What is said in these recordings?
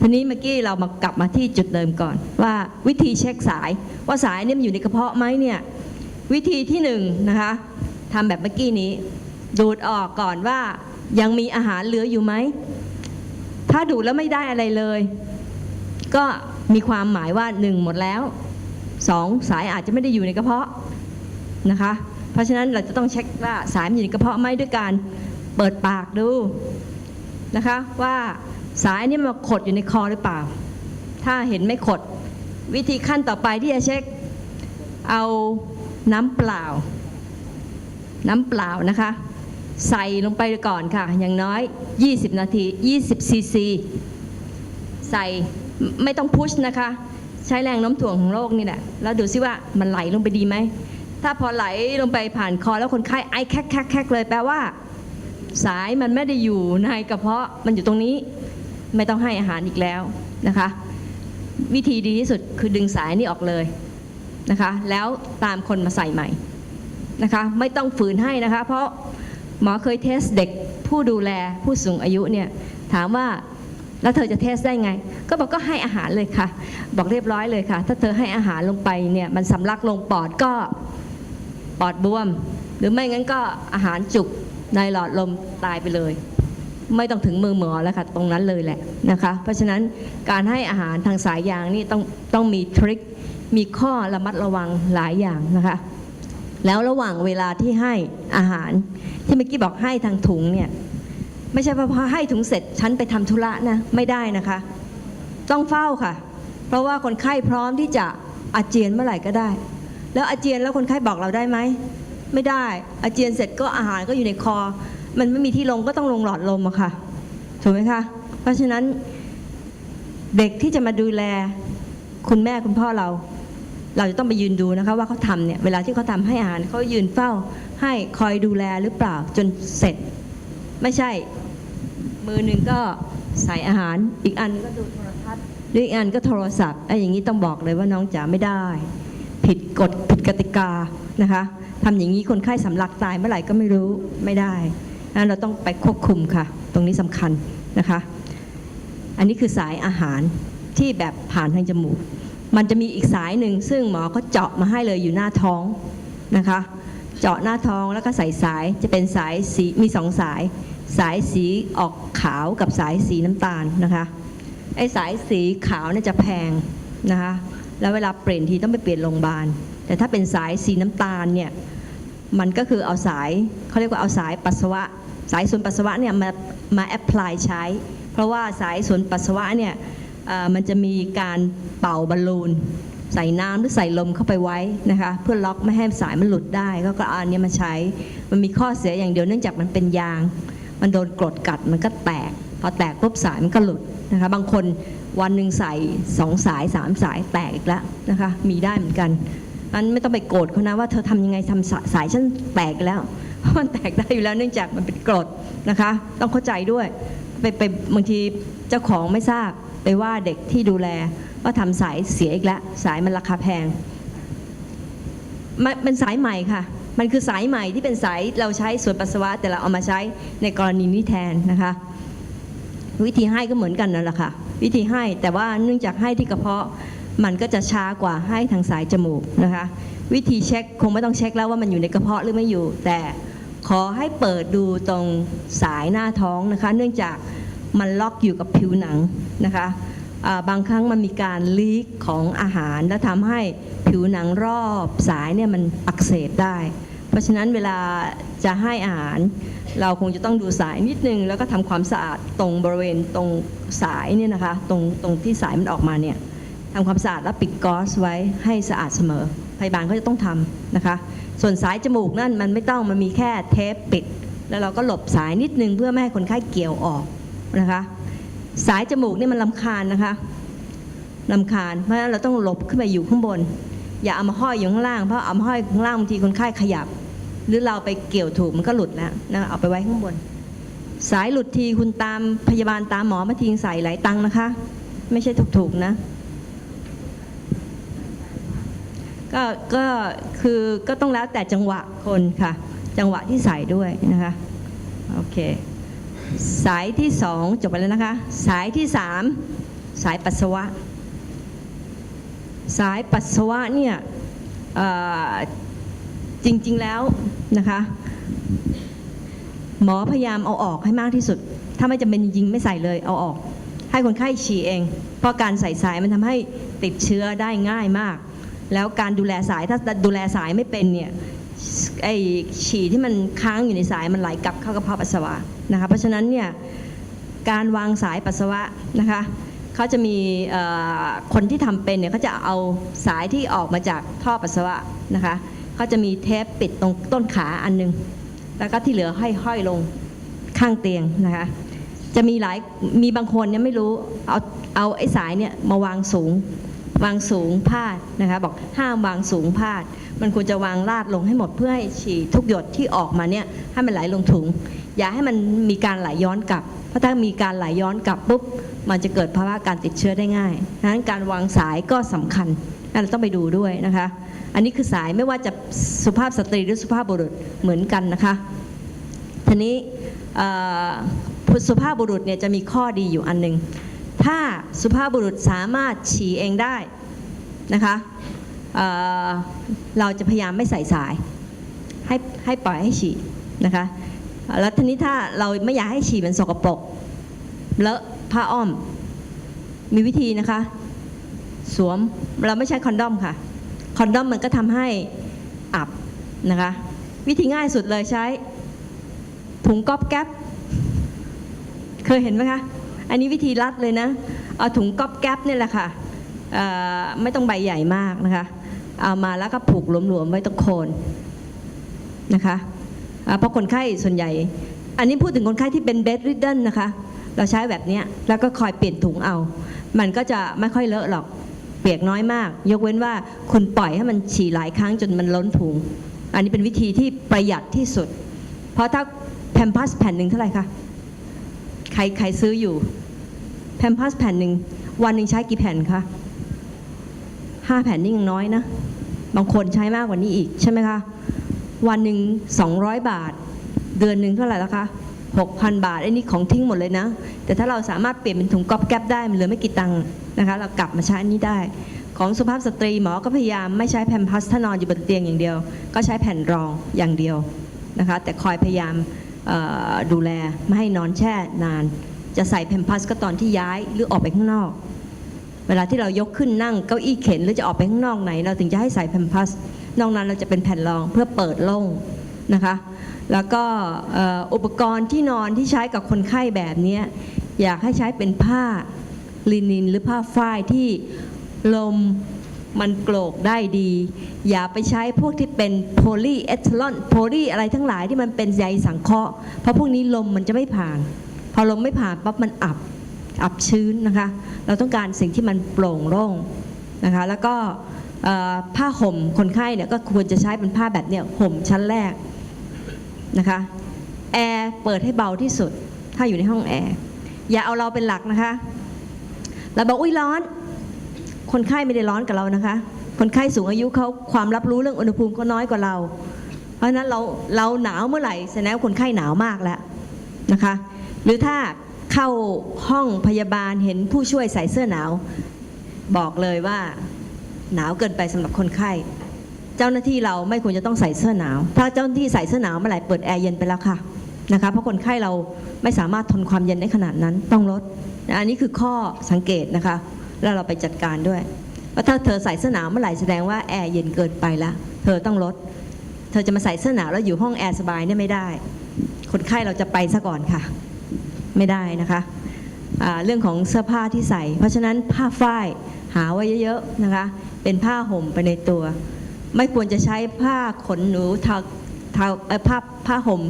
ทีนี้เมื่อกี้เรามากลับมาที่จุดเดิมก่อน ว่าวิธีเช็คสาย ว่าสายเนี่ยมันอยู่ในกระเพาะไหมเนี่ยวิธีที่หนึ่งนะคะทำแบบเมื่อกี้นี้ ดูดออกก่อนว่ายังมีอาหารเหลืออยู่ไหม ถ้าดูดแล้วไม่ได้อะไรเลย ก็มีความหมายว่าหนึ่งหมดแล้วสองสายอาจจะไม่ได้อยู่ในกระเพาะนะคะ เพราะฉะนั้นเราจะต้องเช็คว่าสายมันอยู่ในกระเพาะไหมด้วยการเปิดปากดู นะคะว่าสายนี่มันขดอยู่ในคอหรือเปล่า ถ้าเห็นไม่ขดวิธีขั้นต่อไปที่จะเช็คเอาน้ำเปล่า น้ำเปล่านะคะ ใส่ลงไปก่อนค่ะ อย่างน้อย 20 นาที 20 ซีซี ใส่ไม่ต้องพุชนะคะ ใช้แรงโน้มถ่วงของโลกนี่แหละ แล้วดูซิว่ามันไหลลงไปดีไหม ถ้าพอไหลลงไปผ่านคอแล้วคนไข้ไอแคกแคกแคกเลยแปลว่า สายมันไม่ได้อยู่ในกระเพาะมันอยู่ตรงนี้ไม่ต้องให้อาหารอีกแล้วนะคะ วิธีดีที่สุดคือดึงสายนี่ออกเลยนะคะ แล้วตามคนมาใส่ใหม่นะคะ ไม่ต้องฝืนให้นะคะ เพราะหมอเคยเทสเด็กผู้ดูแลผู้สูงอายุเนี่ยถามว่าแล้วเธอจะเทสได้ไง ก็บอกก็ให้อาหารเลยค่ะ บอกเรียบร้อยเลยค่ะ ถ้าเธอให้อาหารลงไปเนี่ยมันสำลักลงปอดก็ปอดบวม หรือไม่งั้นก็อาหารจุก ในหลอดลมตายไปเลย ไม่ต้องถึงมือหมอแล้วค่ะ ตรงนั้นเลยแหละนะคะ เพราะฉะนั้นการให้อาหารทางสายยางนี่ต้องต้องมีทริคมีข้อระมัดระวังหลายอย่างนะคะ แล้วระหว่างเวลาที่ให้อาหาร ที่เมื่อกี้บอกให้ทางถุงเนี่ยไม่ใช่พอให้ถุงเสร็จฉันไปทำธุระนะไม่ได้นะคะ ต้องเฝ้าค่ะ เพราะว่าคนไข้พร้อมที่จะอาเจียนเมื่อไหร่ก็ได้ แล้วอาเจียนแล้วคนไข้บอกเราได้ไหม ไม่ได้ อาเจียนเสร็จก็อาหารก็อยู่ในคอ มันไม่มีที่ลงก็ต้องลงหลอดลมอะค่ะถูกไหมคะ เพราะฉะนั้นเด็กที่จะมาดูแลคุณแม่คุณพ่อเรา เราจะต้องไปยืนดูนะคะ ว่าเขาทำเนี่ยเวลาที่เขาทำให้อาหารเขายืนเฝ้า ให้คอยดูแลหรือเปล่าจนเสร็จ ไม่ใช่ มือหนึ่งก็ใส่อาหาร อีกอันก็ดูโทรทัศน์หรืออีกอันก็โทรศัพท์ไอ้อย่างนี้ต้องบอกเลยว่าน้องจ๋าไม่ได้ ผิดกฎผิดกติกานะคะ ทำอย่างนี้คนไข้สำลักตายเมื่อไหร่ก็ไม่รู้ไม่ได้นั้นเราต้องไปควบคุมค่ะ ตรงนี้สำคัญนะคะ อันนี้คือสายอาหารที่แบบผ่านทางจมูก มันจะมีอีกสายหนึ่งซึ่งหมอเขาเจาะมาให้เลยอยู่หน้าท้องนะคะ เจาะหน้าท้องแล้วก็ใส่สายจะเป็นสายสีมีสองสาย สายสีออกขาวกับสายสีน้ำตาลนะคะไอ้สายสีขาวเนี่ยจะแพงนะคะแล้วเวลาเปลี่ยนทีต้องไปเปลี่ยนโรงพยาบาล แต่ถ้าเป็นสายสีน้ำตาลเนี่ยมันก็คือเอาสายเขาเรียกว่าเอาสายปัสสาวะ สายส่วนปัสสาวะเนี่ยมามาแอพพลายใช้ เพราะว่าสายส่วนปัสสาวะเนี่ยมันจะมีการเป่าบอลลูนใส่น้ำหรือใส่ลมเข้าไปไว้นะคะเพื่อล็อกไม่ให้สายมันหลุดได้ ก็ก็เอาอันนี้มาใช้ มันมีข้อเสียอย่างเดียวเนื่องจากมันเป็นยาง มันโดนกรดกัดมันก็แตก พอแตกปุ๊บสายมันก็หลุดนะคะบางคนวันหนึ่งใส่สองสายสามสายแตกอีกแล้วนะคะมีได้เหมือนกัน นั้นไม่ต้องไปโกรธเขานะว่าเธอทำยังไงทำสายสายฉันแตกแล้วเพราะมันแตกได้อยู่แล้วเนื่องจากมันเป็นกรดนะคะ ต้องเข้าใจด้วยไปไปบางทีเจ้าของไม่ทราบไปว่าเด็กที่ดูแลว่าทำสายเสียอีกแล้วสายมันราคาแพงมันเป็นสายใหม่ค่ะ มันคือสายใหม่ที่เป็นสายเราใช้ส่วนปัสสาวะแต่เราเอามาใช้ในกรณีนี้แทนนะคะ วิธีให้ก็เหมือนกันนั่นแหละค่ะ วิธีให้แต่ว่าเนื่องจากให้ที่กระเพาะ มันก็จะช้ากว่าให้ทางสายจมูกนะคะ วิธีเช็คคงไม่ต้องเช็คแล้วว่ามันอยู่ในกระเพาะหรือไม่อยู่ แต่ขอให้เปิดดูตรงสายหน้าท้องนะคะ เนื่องจากมันล็อกอยู่กับผิวหนังนะคะาบางครั้งมันมีการลีกของอาหาร และทำให้ผิวหนังรอบสายเนี่ยมันอักเสบได้ เพราะฉะนั้นเวลาจะให้อาหาร เราคงจะต้องดูสายนิดนึง แล้วก็ทำความสะอาดตรงบริเวณตรงสายเนี่ยนะคะ ตรงตรงที่สายมันออกมาเนี่ย ทำความสะอาดแล้วปิดก๊อซไว้ให้สะอาดเสมอ พยาบาลก็จะต้องทำนะคะ ส่วนสายจมูกนั่นมันไม่ต้องมันมีแค่เทปปิด แล้วเราก็หลบสายนิดนึงเพื่อไม่ให้คนไข้เกี่ยวออกนะคะ สายจมูกนี่มันลำคาญนะคะลำคาญ เพราะฉะนั้นเราต้องหลบขึ้นไปอยู่ข้างบน อย่าเอามาห้อยอยู่ข้างล่างเพราะเอามาห้อยข้างล่างบางทีคนไข้ขยับ หรือเราไปเกี่ยวถูกมันก็หลุดแล้วนะเอาไปไว้ข้างบน สายหลุดทีคุณตามพยาบาลตามหมอมาทิ้งใส่หลายตังนะคะ ไม่ใช่ถูกๆนะ ก็ก็คือก็ต้องแล้วแต่จังหวะคนค่ะ จังหวะที่ใส่ด้วยนะคะโอเคสายที่สองจบไปแล้วนะคะ สายที่สามสายปัสสาวะ สายปัสสาวะเนี่ยจริงๆแล้วนะคะหมอพยายามเอาออกให้มากที่สุด ถ้าไม่จำเป็นจริงๆไม่ใส่เลยเอาออก ให้คนไข้ฉี่เอง เพราะการใส่สายมันทำให้ติดเชื้อได้ง่ายมาก แล้วการดูแลสายถ้าดูแลสายไม่เป็นเนี่ยไอฉี่ที่มันค้างอยู่ในสายมันไหลกลับเข้ากระเพาะปัสสาวะนะคะเพราะฉะนั้นเนี่ยการวางสายปัสสาวะนะคะเขาจะมีคนที่ทำเป็นเนี่ยเขาจะเอาสายที่ออกมาจากท่อปัสสาวะนะคะเขาจะมีเทปปิดตรงต้นขาอันหนึง แล้วก็ที่เหลือห้อยห้อยลงข้างเตียงนะคะจะมีหลายมีบางคนเนี่ยไม่รู้เอาเอาไอ้สายเนี่ยมาวางสูง วางสูงพาดนะคะบอกห้ามวางสูงพาด มันควรจะวางลาดลงให้หมดเพื่อให้ฉี่ทุกหยดที่ออกมาเนี่ยให้มันไหลลงถุง อย่าให้มันมีการไหลย้อนกลับ เพราะถ้ามีการไหลย้อนกลับปุ๊บมันจะเกิดภาวะการติดเชื้อได้ง่ายดังนั้นการวางสายก็สำคัญนั่นเราต้องไปดูด้วยนะคะ อันนี้คือสายไม่ว่าจะสุภาพสตรีหรือสุภาพบุรุษเหมือนกันนะคะทีนี้สุภาพบุรุษเนี่ยจะมีข้อดีอยู่อันหนึ่ง ถ้าสุภาพบุรุษสามารถฉี่เองได้นะคะเเราจะพยายามไม่ใส่สาย ให้ให้ปล่อยให้ฉี่นะคะแล้วทีนี้ถ้าเราไม่อยากให้ฉี่มันสกปรกเลอะผ้าอ้อม มีวิธีนะคะ สวมเราไม่ใช้คอนดอมค่ะ คอนดอมมันก็ทำให้อับนะคะ วิธีง่ายสุดเลยใช้ถุงก๊อบแก๊ปเคยเห็นไหมคะ อันนี้วิธีรัดเลยนะ เอาถุงก๊อบแก๊ปเนี่แหละค่ะไม่ต้องใบใหญ่มากนะคะ เอามาแล้วก็ผูกหลวมๆไว้ตรงโคนนะคะเพราะคนไข้ส่วนใหญ่ อันนี้พูดถึงคนไข้ที่เป็นเบดริดเดิลนะคะ เราใช้แบบนี้แล้วก็คอยเปลี่ยนถุงเอา มันก็จะไม่ค่อยเลอะหรอกเปียกน้อยมาก ยกเว้นว่าคุณปล่อยให้มันฉี่หลายครั้งจนมันล้นถุง อันนี้เป็นวิธีที่ประหยัดที่สุด เพราะถ้าแพมพัสแผ่นหนึ่งเท่าไหร่คะ รใครซื้ออยู่แพมพัสแผ่นหนึ่งวันหนึ่งใช้กี่แผ่นคะห้าแผ่นนี่ยังน้อยนะ บางคนใช้มากกว่านี้อีกใช่ไหมคะ วันหนึ่ง200บาท เดือนหนึ่งเท่าไหร่ล้วคะ6,000บาทไอ้นี่ของทิ้งหมดเลยนะ แต่ถ้าเราสามารถเปลี่ยนเป็นถุงก๊อบแก๊ปได้มันเหลือไม่กี่ตังค์นะคะ เรากลับมาใช้อันนี้ได้ ของสุภาพสตรีหมอก็พยายามไม่ใช้แพมพัสถ้านอนอยู่บนเตียงอย่างเดียว ก็ใช้แผ่นรองอย่างเดียวนะคะ แต่คอยพยายาม ดูแลไม่ให้นอนแช่นาน จะใส่แพมพัสก็ตอนที่ย้ายหรือออกไปข้างนอก เวลาที่เรายกขึ้นนั่งเก้าอี้เข็นหรือจะออกไปข้างนอกไหน เราถึงจะให้ใส่แพมพัสนอกนั้นเราจะเป็นแผ่นรองเพื่อเปิดโล่งนะคะแล้วก็อุปกรณ์ที่นอนที่ใช้กับคนไข้แบบนี้อยากให้ใช้เป็นผ้าลินินหรือผ้าฝ้ายที่ลม มันโกรกได้ดี อย่าไปใช้พวกที่เป็นโพลีเอทิลอนโพลีอะไรทั้งหลายที่มันเป็นใยสังเคราะห์เพราะพวกนี้ลมมันจะไม่ผ่าน พอลมไม่ผ่านปั๊บมันอับอับชื้นนะคะ เราต้องการสิ่งที่มันโปร่งโล่งนะคะ แล้วก็ผ้าห่มคนไข้เนี่ยก็ควรจะใช้เป็นผ้าแบบเนี้ยห่มชั้นแรกนะคะแอร์เปิดให้เบาที่สุด ถ้าอยู่ในห้องแอร์อย่าเอาเราเป็นหลักนะคะเราบอกอุ้ยร้อน คนไข้ไม่ได้ร้อนกับเรานะคะ คนไข้สูงอายุเขาความรับรู้เรื่องอุณหภูมิก็น้อยกว่าเรา เพราะนั้นเราเราหนาวเมื่อไหร่แสดงว่าคนไข้หนาวมากแล้วนะคะ หรือถ้าเข้าห้องพยาบาลเห็นผู้ช่วยใส่เสื้อหนาว บอกเลยว่าหนาวเกินไปสำหรับคนไข้ เจ้าหน้าที่เราไม่ควรจะต้องใส่เสื้อหนาว ถ้าเจ้าหน้าที่ใส่เสื้อหนาวเมื่อไหร่เปิดแอร์เย็นไปแล้วค่ะนะคะเพราะคนไข้เราไม่สามารถทนความเย็นได้ขนาดนั้นต้องลด อันนี้คือข้อสังเกตนะคะ แล้วเราไปจัดการด้วยว่าถ้าเธอใส่เสื้อหนาวเมื่อไหร่แสดงว่าแอร์เย็นเกินไปแล้วเธอต้องลด เธอจะมาใส่เสื้อหนาวแล้วอยู่ห้องแอร์สบายเนี่ยไม่ได้ คนไข้เราจะไปซะก่อนค่ะ ไม่ได้นะคะเรื่องของเสื้อผ้าที่ใส่ เพราะฉะนั้นผ้าฝ้ายหาไว้เยอะๆนะคะ เป็นผ้าห่มไปในตัว ไม่ควรจะใช้ผ้าขนหนูทาทาผ้าผ้าห่ม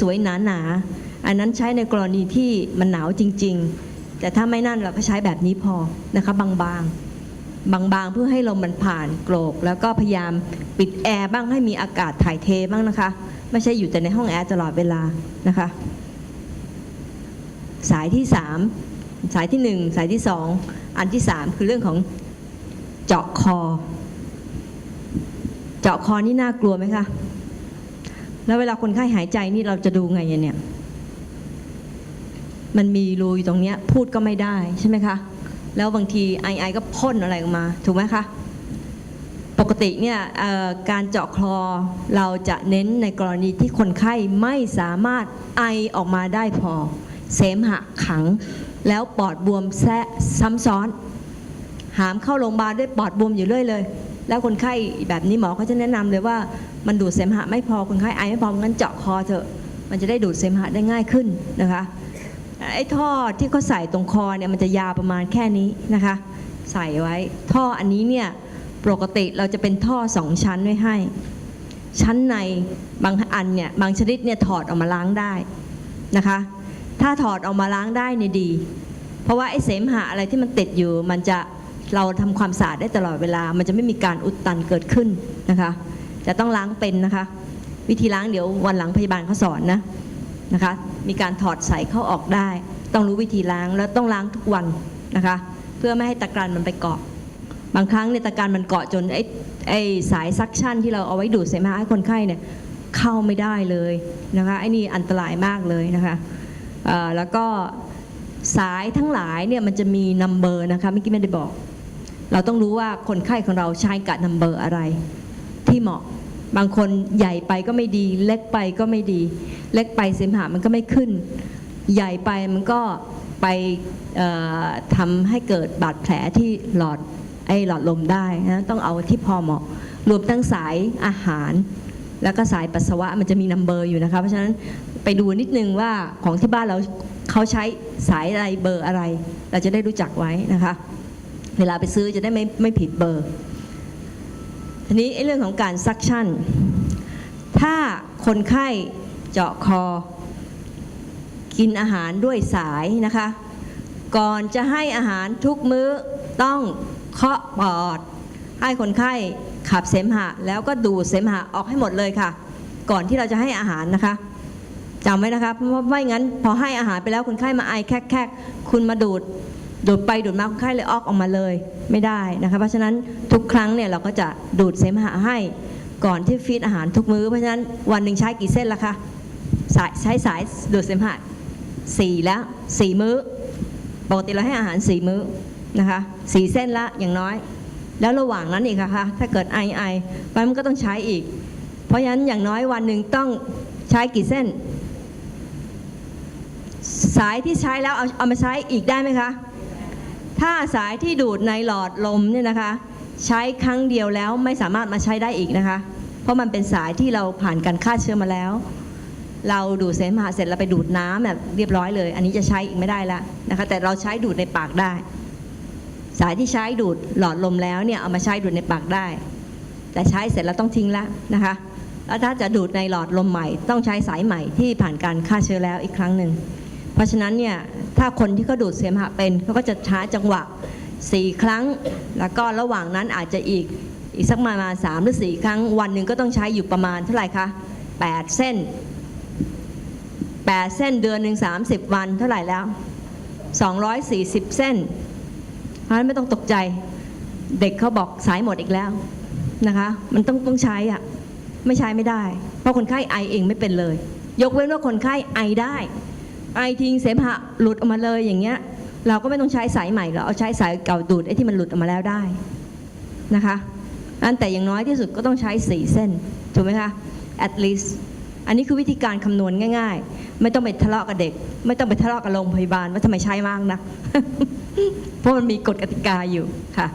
สวยๆหนาๆอันนั้นใช้ในกรณีที่มันหนาวจริง ๆ แต่ถ้าไม่นั่นเราก็ใช้แบบนี้พอนะคะบางๆบางๆเพื่อให้ลมมันผ่านโกรก แล้วก็พยายามปิดแอร์บ้างให้มีอากาศถ่ายเทบ้างนะคะ ไม่ใช่อยู่แต่ในห้องแอร์ตลอดเวลานะคะ สายที่สามสายที่หนึ่งสายที่สองอันที่สามคือเรื่องของเจาะคอ เจาะคอนี่น่ากลัวไหมคะแล้วเวลาคนไข้หายใจนี่เราจะดูไงเนี่ย มันมีรูอยู่ตรงเนี้ยพูดก็ไม่ได้ใช่ไหมคะ แล้วบางทีไอไอก็พ่นอะไรออกมา ถูกไหมคะปกติเนี่ยการเจาะคลอเราจะเน้นในกรณีที่คนไข้ไม่สามารถไอออกมาได้พอ เสมหะขัง แล้วปอดบวมแซะซ้ำซ้อน หามเข้าโรงพยาบาลด้วยปอดบวมอยู่เรื่อยเลย แล้วคนไข้แบบนี้หมอเขาจะแนะนำเลยว่ามันดูดเสมหะไม่พอคนไข้ไอไม่พองั้นเจาะคอเถอะ มันจะได้ดูดเสมหะได้ง่ายขึ้นนะคะ ไอ้ท่อที่เขาใส่ตรงคอเนี่ยมันจะยาวประมาณแค่นี้นะคะ ใส่ไว้ ท่ออันนี้เนี่ยปกติเราจะเป็นท่อสองชั้นไว้ให้ ชั้นในบางอันเนี่ยบางชนิดเนี่ยถอดออกมาล้างได้นะคะ ถ้าถอดออกมาล้างได้เนี่ยดี เพราะว่าไอ้เสมหะอะไรที่มันติดอยู่ มันจะเราทำความสะอาดได้ตลอดเวลา มันจะไม่มีการอุดตันเกิดขึ้นนะคะ จะต้องล้างเป็นนะคะ วิธีล้างเดี๋ยววันหลังพยาบาลเขาสอนนะ นะคะมีการถอดใส่เข้าออกได้ ต้องรู้วิธีล้างแล้วต้องล้างทุกวันนะคะ เพื่อไม่ให้ตะกรันมันไปเกาะ บางครั้งเนี่ยตะกรันมันเกาะจนไอ้ไอ้สายซักชั่นที่เราเอาไว้ดูดเสมหะให้คนไข้เนี่ยเข้าไม่ได้เลยนะคะไอ้นี่อันตรายมากเลยนะคะแล้วก็สายทั้งหลายเนี่ยมันจะมีนัมเบอร์นะคะเมื่อกี้ไม่ได้บอก เราต้องรู้ว่าคนไข้ของเราใช้กับนัมเบอร์อะไรที่เหมาะ บางคนใหญ่ไปก็ไม่ดี เล็กไปก็ไม่ดี เล็กไปเสมหะมันก็ไม่ขึ้น ใหญ่ไปมันก็ไปทำให้เกิดบาดแผลที่หลอดไอหลอดลมได้นะต้องเอาที่พอเหมาะ รวมทั้งสายอาหาร แล้วก็สายปัสสาวะมันจะมีนัมเบอร์อยู่นะคะเพราะฉะนั้นไปดูนิดนึงว่าของที่บ้านเราเขาใช้สายอะไรเบอร์อะไร เราจะได้รู้จักไว้นะคะ เวลาไปซื้อจะได้ไม่ไม่ผิดเบอร์ ทีนี้ไอ้เรื่องของการซักชั่น ถ้าคนไข้เจาะคอ กินอาหารด้วยสายนะคะ ก่อนจะให้อาหารทุกมื้อต้องเคาะปอด ให้คนไข้ขับเสมหะ แล้วก็ดูดเสมหะออกให้หมดเลยค่ะ ก่อนที่เราจะให้อาหารนะคะจำไว้นะคะเพราะว่าไม่งั้น พอให้อาหารไปแล้วคนไข้มาไอแคกๆคุณมาดูด ดูดไปดูดมาคนไข้เลยออกออกมาเลยไม่ได้นะคะเพราะฉะนั้นทุกครั้งเนี่ยเราก็จะดูดเสมหะให้ก่อนที่ฟีดอาหารทุกมื้อเพราะฉะนั้นวันหนึ่งใช้กี่เส้นละคะสายใช้สายดูดเสมหะสี่แล้วสี่มื้อปกติเราให้อาหารสี่มื้อนะคะสี่เส้นละอย่างน้อย แล้วระหว่างนั้นอีกอะคะถ้าเกิดไอไอมันก็ต้องใช้อีก เพราะฉะนั้นอย่างน้อยวันหนึ่งต้องใช้กี่เส้น สายที่ใช้แล้วเอาเอามาใช้อีกได้ไหมคะ ถ้าสายที่ดูดในหลอดลมเนี่ยนะคะ ใช้ครั้งเดียวแล้วไม่สามารถมาใช้ได้อีกนะคะ เพราะมันเป็นสายที่เราผ่านการฆ่าเชื้อมาแล้ว เราดูดเสมหะเสร็จเราไปดูดน้ำแบบเรียบร้อยเลย อันนี้จะใช้อีกไม่ได้แล้วนะคะ แต่เราใช้ดูดในปากได้ สายที่ใช้ดูดหลอดลมแล้วเนี่ยเอามาใช้ดูดในปากได้ แต่ใช้เสร็จแล้วต้องทิ้งแล้วนะคะแล้วถ้าจะดูดในหลอดลมใหม่ ต้องใช้สายใหม่ที่ผ่านการฆ่าเชื้อแล้วอีกครั้งหนึ่ง เพราะฉะนั้นเนี่ยถ้าคนที่เขาดูดเสมหะเป็นเขาก็จะช้าจังหวะ 4 ครั้ง แล้วก็ระหว่างนั้นอาจจะอีกอีกสักประมาณ3หรือ 4 ครั้ง วันหนึ่งก็ต้องใช้อยู่ประมาณเท่าไหร่คะ 8 เส้น 8 เส้นเดือนหนึ่ง30 วันเท่าไหร่แล้ว 240 เส้น เพราะฉะนั้นไม่ต้องตกใจเด็กเขาบอกสายหมดอีกแล้วนะคะ มันต้องต้องใช้อะไม่ใช้ไม่ได้ เพราะคนไข้ไอเองไม่เป็นเลย ยกเว้นว่าคนไข้ไอได้ ไอทิ้งเสมหะหลุดออกมาเลยอย่างเงี้ย เราก็ไม่ต้องใช้สายใหม่เราเอาใช้สายเก่าดูดไอ้ที่มันหลุดออกมาแล้วได้นะคะอันแต่อย่างน้อยที่สุดก็ต้องใช้4เส้นถูกไหมคะ at least อันนี้คือวิธีการคำนวณง่าย ๆ ไม่ต้องไปทะเลาะกับเด็ก ไม่ต้องไปทะเลาะกับโรงพยาบาลว่าทำไมใช้มากนะ เพราะมันมีกฎกติกาอยู่ค่ะ